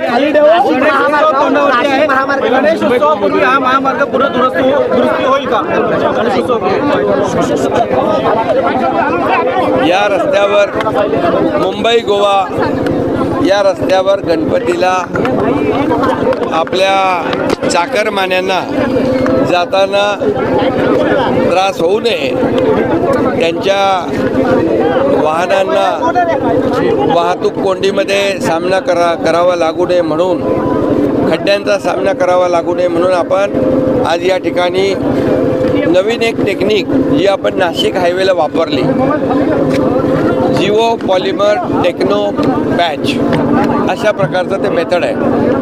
खाली ठेवून तोंडावरती आहे. गणेश उत्सवापूर्वी हा महामार्ग पुढे दुरुस्ती दुरुस्ती होईल का? गणेश या रस्त्यावर मुंबई गोवा या रस्त्यावर गणपतीला आपल्या चाकरमान्यांना जाताना त्रास होऊ नये. त्यांच्या वाहनांना वाहतूक कोंडीमध्ये सामना करा करावा लागू नये म्हणून खड्ड्यांचा सामना करावा लागू नये म्हणून आपण आज या ठिकाणी नवीन एक टेक्निक जी आपण नाशिक हायवेला वापरली. जिओ पॉलिमर टेक्नो पॅच अशा प्रकारचं ते मेथड आहे.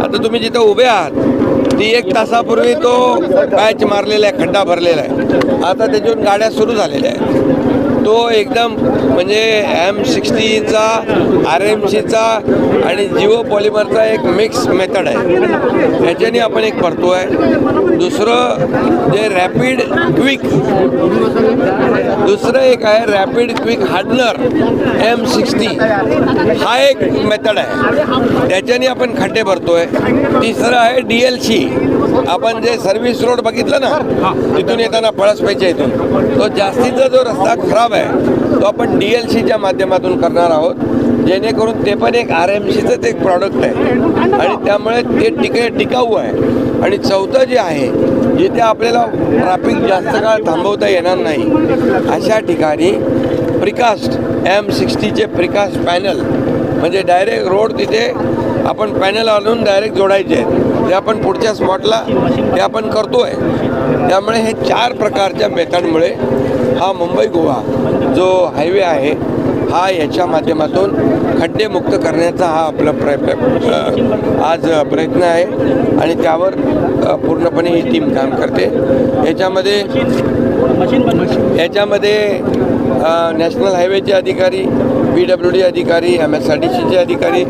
आता तुम्ही जिथं उभे आहात ती एक तासापूर्वी तो पॅच मारलेला आहे खड्डा भरलेला आहे. आता त्याच्यातून गाड्या सुरू झालेल्या आहेत. तो एकदम म्हणजे एम सिक्स्टीचा आर एम सीचा आणि जिओ पॉलिमरचा एक मिक्स मेथड आहे. ह्याच्याने आपण एक भरतो आहे दुसरं जे रॅपिड क्विक दुसरं एक आहे rapid quick hardener M sixty हा एक मेथड आहे. त्याच्याने आपण खड्डे भरतोय. तिसरं आहे डी एल सी आपण जे सर्व्हिस रोड बघितलं ना तिथून येताना पळसपेच्या इथून. तो जास्तीचा जो रस्ता खराब आहे तो आपण डी एल सीच्या माध्यमातून करणार आहोत. जेणेकरून ते पण एक आर एम सीचंच एक प्रॉडक्ट आहे. आणि त्यामुळे ते टिके टिकाऊ आहे. आणि चौथं जे आहे जिथे आपल्याला ट्रॅफिक जास्त काळ थांबवता येणार नाही अशा ठिकाणी प्रिकास्ट एम सिक्स्टीचे प्रिकास्ट पॅनल म्हणजे डायरेक्ट रोड तिथे आपण पॅनल आणून डायरेक्ट जोडायचे आहेत. ते आपण पुढच्या स्पॉटला ते आपण करतो आहे त्यामुळे हे चार प्रकारच्या मेथडमुळे हा मुंबई गोवा जो हायवे आहे हा याच्या माध्यमातून खड्डेमुक्त करण्याचा हा आपला प्रयत्न प्र- आज प्रयत्न आहे. आणि त्यावर पूर्णपणे ही टीम काम करते. याच्यामध्ये याच्यामध्ये नॅशनल हायवेचे अधिकारी पी डब्ल्यू डी अधिकारी एम एस आर डी सीचे अधिकारी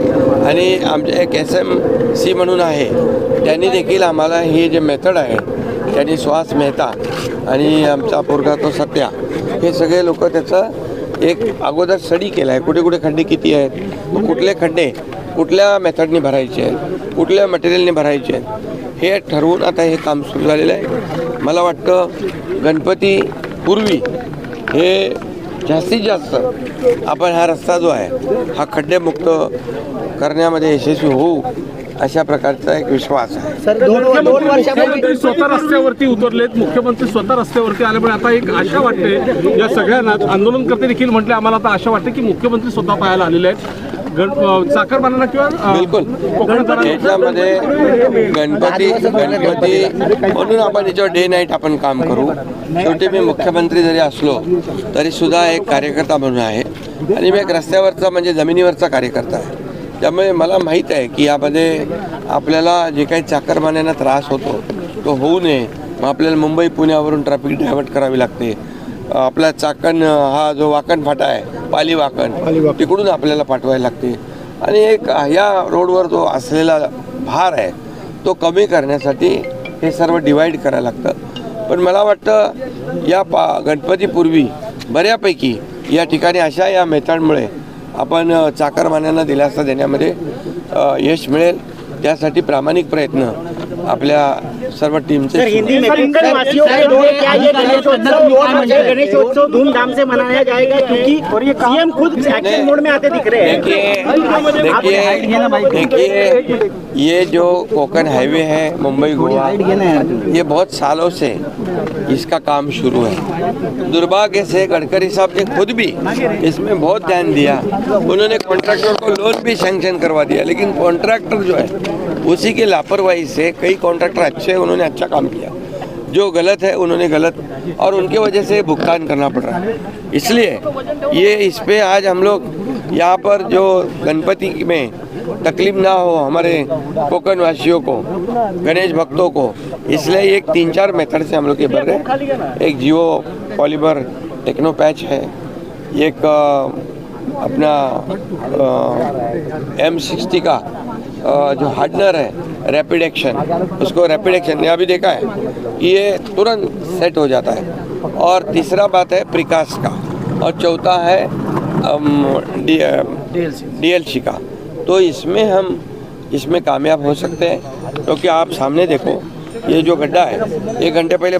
आणि आमचे एक एस एम सी म्हणून आहे. त्यांनी देखील आम्हाला हे जे मेथड आहे त्यांनी श्वास मेहता आणि आमचा पोरगा तो सत्या हे सगळे लोक त्याचं एक अगोदर स्टडी केला आहे कुठे कुठे खड्डे किती आहेत? कुठले खड्डे कुठल्या मेथडने भरायचे आहेत? कुठल्या मटेरियलने भरायचे आहेत? हे ठरवून आता हे काम सुरू झालेलं आहे. मला वाटतं गणपती पूर्वी हे जास्तीत जास्त आपण हा रस्ता जो आहे हा खड्डेमुक्त करण्यामध्ये यशस्वी होऊ अशा प्रकारचा एक विश्वास आहे. सर दोन दोन वर्षापूर्वी मुख्यमंत्री स्वतः रस्त्यावरती उतरलेत. मुख्यमंत्री स्वतः रस्त्यावरती आल्यामुळे आता एक आशा वाटते. या सगळ्यांना आंदोलनकर्ते देखील म्हटले आम्हाला आता आशा वाटते की मुख्यमंत्री स्वतः पाहायला आलेले आहेत. चाकरमान्यांना किंवा बिलकुल. याच्यामध्ये गणपती गणपती म्हणून आपण याच्यावर डे नाईट आपण काम करू. शेवटी मी मुख्यमंत्री जरी असलो तरी सुद्धा एक कार्यकर्ता म्हणून आहे. आणि मी एक रस्त्यावरचा म्हणजे जमिनीवरचा कार्यकर्ता आहे. त्यामुळे मला माहीत आहे की यामध्ये आपल्याला जे काही चाकरमान्यांना त्रास होतो तो होऊ नये. मग आपल्याला मुंबई पुण्यावरून ट्रॅफिक डायव्हर्ट करावी लागते. आपला चाकण हा जो वाकण फाटा आहे पाली वाकण तिकडून आपल्याला पाठवायला लागते. आणि एक या रोडवर जो असलेला भार आहे तो कमी करण्यासाठी हे सर्व डिवाईड करायला लागतं. पण मला वाटतं या पा गणपतीपूर्वी बऱ्यापैकी या ठिकाणी अशा या मेथडमुळे आपण चाकरमान्यांना दिलासा देण्यामध्ये यश मिळेल. त्यासाठी प्रामाणिक प्रयत्न आपल्या सर्व टीमचे सुरू आहेत. हिंदी में वासियों के लिए क्या ये गणेशोत्सव गणेशोत्सव धूमधाम से मनाया जाएगा क्योंकि और सीएम खुद एक्शन मोड में आते दिख रहे हैं। देखिए देखिए देखिए ये जो कोकन हाईवे है मुंबई गोवा ये बहुत सालों से इसका काम शुरू है। दुर्भाग्य से गडकरी साहब ने खुद भी इसमें बहुत ध्यान दिया। उन्होंने कॉन्ट्रैक्टर को लोन भी सैंक्शन करवा दिया लेकिन कॉन्ट्रैक्टर जो है उसी की लापरवाही से कई कॉन्ट्रैक्टर अच्छे उन्होंने अच्छा काम किया। जो गलत है, उन्होंने गलत और उनके वजह से भुगतान करना पड़ रहा है। इसलिए ये इस पे आज हम लोग यहाँ पर जो गणपति में तकलीफ़ ना हो हमारे कोकण वासियों को, गणेश भक्तों को, इसलिए एक तीन चार मेथड से हम लोग ये भर रहे एक जियो पॉलीमर टेक्नो पैच है, एक अपना एम सिक्सटी का जो हार्डनर है रैपिड एक्शन उसको रैपिड एक्शन ने अभी देखा है, ये तुरंत सेट हो जाता है। और तीसरा बात है प्रिकास का, और चौथा है डी एल सी का। तो इसमें हम, इसमें कामयाब हो सकते हैं, क्योंकि तो आप सामने देखो, ये जो गड्ढा है एक घंटे पहले